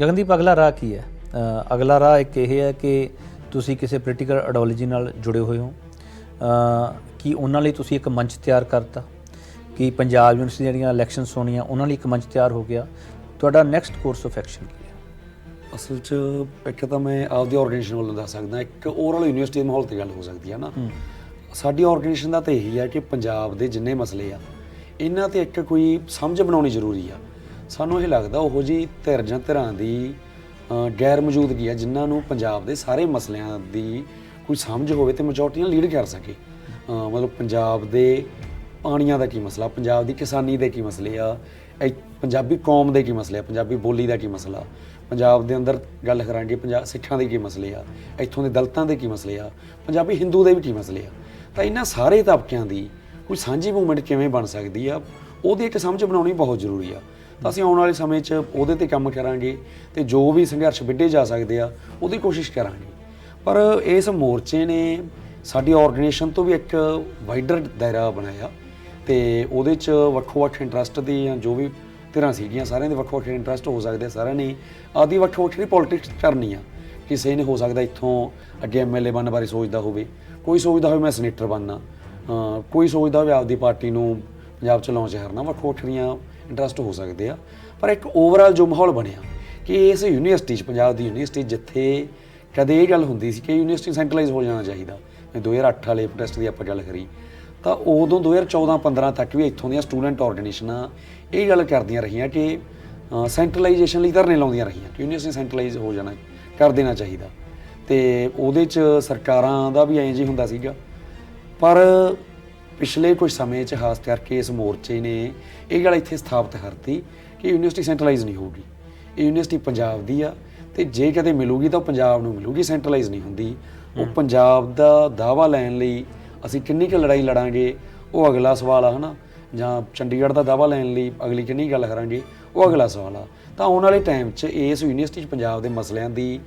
ਗਗਨਦੀਪ ਅਗਲਾ ਰਾਹ ਕੀ ਹੈ? ਅਗਲਾ ਰਾਹ ਇੱਕ ਇਹ ਹੈ ਕਿ ਤੁਸੀਂ ਕਿਸੇ ਪੋਲੀਟੀਕਲ ਆਈਡੀਓਲੋਜੀ ਨਾਲ ਜੁੜੇ ਹੋਏ ਹੋ। ਕਿ ਉਹਨਾਂ ਲਈ ਤੁਸੀਂ ਇੱਕ ਮੰਚ ਤਿਆਰ ਕਰਤਾ? ਕਿ ਪੰਜਾਬ ਯੂਨੀਵਰਸਿਟੀ ਜਿਹੜੀਆਂ ਇਲੈਕਸ਼ਨਸ ਹੋਣੀਆਂ ਉਹਨਾਂ ਲਈ ਇੱਕ ਮੰਚ ਤਿਆਰ ਹੋ ਗਿਆ? ਤੁਹਾਡਾ ਨੈਕਸਟ ਕੋਰਸ ਆਫ ਐਕਸ਼ਨ ਕੀ ਹੈ? ਅਸਲ 'ਚ ਇੱਕ ਤਾਂ ਮੈਂ ਆਪਦੀ ਆਰਗੇਨਾਈਜੇਸ਼ਨ ਵੱਲੋਂ ਦੱਸ ਸਕਦਾ ਇੱਕ ਓਵਰਆਲ ਯੂਨੀਵਰਸਿਟੀ ਦੇ ਮਾਹੌਲ ਤੇ ਗੱਲ ਹੋ ਸਕਦੀ ਹੈ ਨਾ। ਸਾਡੀ ਆਰਗੇਨਾਈਜੇਸ਼ਨ ਦਾ ਤਾਂ ਇਹੀ ਹੈ ਕਿ ਪੰਜਾਬ ਦੇ ਜਿੰਨੇ ਮਸਲੇ ਆ ਇਹਨਾਂ ਤੇ ਇੱਕ ਕੋਈ ਸਮਝ ਬਣਾਉਣੀ ਜ਼ਰੂਰੀ ਆ। ਸਾਨੂੰ ਇਹ ਲੱਗਦਾ ਉਹੋ ਜੀ ਧਿਰ ਜਾਂ ਧਿਰਾਂ ਦੀ ਗੈਰ ਮੌਜੂਦਗੀ ਆ ਜਿਨ੍ਹਾਂ ਨੂੰ ਪੰਜਾਬ ਦੇ ਸਾਰੇ ਮਸਲਿਆਂ ਦੀ ਕੋਈ ਸਮਝ ਹੋਵੇ ਤੇ ਮੈਜੋਰਟੀ ਨਾਲ ਲੀਡ ਕਰ ਸਕੇ। ਮਤਲਬ ਪੰਜਾਬ ਦੇ ਪਾਣੀਆਂ ਦਾ ਕੀ ਮਸਲਾ, ਪੰਜਾਬ ਦੀ ਕਿਸਾਨੀ ਦੇ ਕੀ ਮਸਲੇ ਆ ਇ- ਪੰਜਾਬੀ ਕੌਮ ਦੇ ਕੀ ਮਸਲੇ ਆ, ਪੰਜਾਬੀ ਬੋਲੀ ਦਾ ਕੀ ਮਸਲਾ, ਪੰਜਾਬ ਦੇ ਅੰਦਰ ਗੱਲ ਕਰਾਂਗੇ ਪੰਜਾਬ ਸਿੱਖਾਂ ਦੇ ਕੀ ਮਸਲੇ ਆ, ਇੱਥੋਂ ਦੇ ਦਲਤਾਂ ਦੇ ਕੀ ਮਸਲੇ ਆ, ਪੰਜਾਬੀ ਹਿੰਦੂ ਦੇ ਵੀ ਕੀ ਮਸਲੇ ਆ। ਤਾਂ ਇਹਨਾਂ ਸਾਰੇ ਤਬਕਿਆਂ ਦੀ ਕੋਈ ਸਾਂਝੀ ਮੂਵਮੈਂਟ ਕਿਵੇਂ ਬਣ ਸਕਦੀ ਆ, ਉਹਦੀ ਇੱਕ ਸਮਝ ਬਣਾਉਣੀ ਬਹੁਤ ਜ਼ਰੂਰੀ ਆ। ਤਾਂ ਅਸੀਂ ਆਉਣ ਵਾਲੇ ਸਮੇਂ 'ਚ ਉਹਦੇ ਤੇ ਕੰਮ ਕਰਾਂਗੇ ਤੇ ਜੋ ਵੀ ਸੰਘਰਸ਼ ਵਿੱਢੇ ਜਾ ਸਕਦੇ ਆ, ਉਹਦੀ ਕੋਸ਼ਿਸ਼ ਕਰਾਂਗੇ। ਪਰ ਇਸ ਮੋਰਚੇ ਨੇ ਸਾਡੀ ਆਰਗੇਨਾਈਜੇਸ਼ਨ ਤੋਂ ਵੀ ਇੱਕ ਵਾਈਡਰ ਦਾਇਰਾ ਬਣਾਇਆ ਤੇ ਉਹਦੇ 'ਚ ਵੱਖੋ-ਵੱਖ ਇੰਟਰਸਟ ਦੀ ਜਾਂ ਜੋ ਵੀ ਧਿਰਾਂ ਸੀਗੀਆਂ ਸਾਰਿਆਂ ਦੇ ਵੱਖੋ-ਵੱਖ ਇੰਟਰਸਟ ਹੋ ਸਕਦੇ ਸਾਰਿਆਂ ਨੇ ਆਦੀ ਵੱਖੋ-ਵੱਖਰੀ ਪੋਲਿਟਿਕਸ ਕਰਨੀ ਆ, ਕਿਸੇ ਨੇ ਹੋ ਸਕਦਾ ਇੱਥੋਂ ਅੱਗੇ ਐਮਐਲਏ ਬਣਨ ਬਾਰੇ ਸੋਚਦਾ ਹੋਵੇ, ਕੋਈ ਸੋਚਦਾ ਹੋਵੇ ਮੈਂ ਸੈਨੇਟਰ ਬਣਨਾ ਕੋਈ ਸੋਚਦਾ ਹੋਵੇ ਆਪਦੀ ਪਾਰਟੀ ਨੂੰ ਪੰਜਾਬ ਚ ਲਾਂਚ ਕਰਨਾ ਵੱਖੋ ਵੱਖਰੀਆਂ ਇੰਟਰਸਟ ਹੋ ਸਕਦੇ ਆ, ਪਰ ਇੱਕ ਓਵਰਆਲ ਜੋ ਮਾਹੌਲ ਬਣਿਆ ਕਿ ਇਸ ਯੂਨੀਵਰਸਿਟੀ ਚ, ਪੰਜਾਬ ਦੀ ਯੂਨੀਵਰਸਿਟੀ ਜਿੱਥੇ ਕਦੇ ਇਹ ਗੱਲ ਹੁੰਦੀ ਸੀ ਕਿ ਯੂਨੀਵਰਸਿਟੀ ਸੈਂਟਰਲਾਈਜ਼ ਹੋ ਜਾਣਾ ਚਾਹੀਦਾ, ਜਿਵੇਂ 2008 ਵਾਲੇ ਪ੍ਰੋਟੈਸਟ ਦੀ ਆਪਾਂ ਗੱਲ ਕਰੀ, ਤਾਂ ਉਦੋਂ 2014-15 ਤੱਕ ਵੀ ਇੱਥੋਂ ਦੀਆਂ ਸਟੂਡੈਂਟ ਆਰਗੇਨਾਈਜੇਸ਼ਨਾਂ ਇਹ ਗੱਲ ਕਰਦੀਆਂ ਰਹੀਆਂ ਕਿ ਸੈਂਟਰਲਾਈਜੇਸ਼ਨ ਲਈ ਧਰਨੇ ਲਾਉਂਦੀਆਂ ਰਹੀਆਂ ਕਿ ਯੂਨੀਵਰਸਿਟੀ ਸੈਂਟਰਲਾਈਜ਼ ਹੋ ਜਾਣਾ, ਕਰ ਦੇਣਾ ਚਾਹੀਦਾ। ਤੇ ਉਹਦੇ ਚ ਸਰਕਾਰਾਂ ਦਾ ਵੀ ਐਂ ਜੀ ਹੁੰਦਾ ਸੀਗਾ। ਪਰ ਪਿਛਲੇ ਕੁਝ ਸਮੇਂ ਚ ਖਾਸ ਕਰਕੇ ਇਸ ਮੋਰਚੇ ਨੇ ਇਹ ਗੱਲ ਇੱਥੇ ਸਥਾਪਿਤ ਕਰਤੀ ਕਿ ਯੂਨੀਵਰਸਿਟੀ ਸੈਂਟਰਲਾਈਜ਼ ਨਹੀਂ ਹੋਊਗੀ। ਇਹ ਯੂਨੀਵਰਸਿਟੀ ਪੰਜਾਬ ਦੀ ਆ ਤੇ ਜੇ ਕਦੇ ਮਿਲੂਗੀ ਤਾਂ ਪੰਜਾਬ ਨੂੰ ਮਿਲੂਗੀ ਸੈਂਟਰਲਾਈਜ਼ ਨਹੀਂ ਹੁੰਦੀ। ਉਹ ਪੰਜਾਬ ਦਾ ਦਾਵਾ ਲੈਣ ਲਈ ਅਸੀਂ ਕਿੰਨੀ ਕੁ ਲੜਾਈ ਲੜਾਂਗੇ ਉਹ ਅਗਲਾ ਸਵਾਲ ਆ ਹਨਾ? ਜਾਂ ਚੰਡੀਗੜ੍ਹ ਦਾ ਦਾਵਾ ਲੈਣ ਲਈ ਅਗਲੀ ਕਿੰਨੀ ਗੱਲ ਕਰਾਂਗੇ ਉਹ ਅਗਲਾ ਸਵਾਲ ਆ। ਤਾਂ ਆਉਣ ਵਾਲੇ ਟਾਈਮ 'ਚ ਇਸ ਯੂਨੀਵਰਸਿਟੀ 'ਚ ਪੰਜਾਬ ਦੇ ਮਸਲਿਆਂ ਦੀ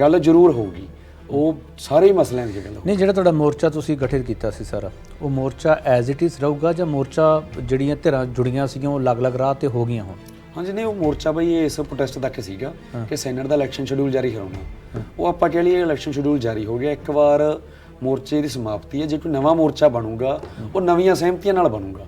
ਗੱਲ ਜ਼ਰੂਰ ਹੋਊਗੀ। ਉਹ ਸਾਰੇ ਹੀ ਮਸਲਿਆਂ ਦੀ ਗੱਲ ਨਹੀਂ ਜਿਹੜਾ ਤੁਹਾਡਾ ਮੋਰਚਾ ਤੁਸੀਂ ਗਠਿਤ ਕੀਤਾ ਸੀ ਸਾਰਾ ਉਹ ਮੋਰਚਾ ਐਜ਼ ਇਟ ਇਜ਼ ਰਹੂਗਾ ਜਾਂ ਮੋਰਚਾ ਜਿਹੜੀਆਂ ਧਿਰਾਂ ਜੁੜੀਆਂ ਸੀਗੀਆਂ ਉਹ ਅਲੱਗ-ਅਲੱਗ ਰਾਹ ਤੇ ਹੋ ਗਈਆਂ ਹੁਣ? ਹਾਂਜੀ ਨਹੀਂ ਉਹ ਮੋਰਚਾ ਬਈ ਇਸ ਪ੍ਰੋਟੈਸਟ ਤੱਕ ਸੀਗਾ ਕਿ ਸੈਨੇਟ ਦਾ ਇਲੈਕਸ਼ਨ ਸ਼ਡਿਊਲ ਜਾਰੀ ਕਰਾਉਣਾ। ਉਹ ਆਪਾਂ ਕਹਿ ਲਈਏ ਇਲੈਕਸ਼ਨ ਸ਼ਡਿਊਲ ਜਾਰੀ ਹੋ ਗਿਆ ਇੱਕ ਵਾਰ ਮੋਰਚੇ ਦੀ ਸਮਾਪਤੀ ਹੈ ਜੇ ਕੋਈ ਨਵਾਂ ਮੋਰਚਾ ਬਣੂਗਾ ਉਹ ਨਵੀਆਂ ਸਹਿਮਤੀਆਂ ਨਾਲ ਬਣੂਗਾ।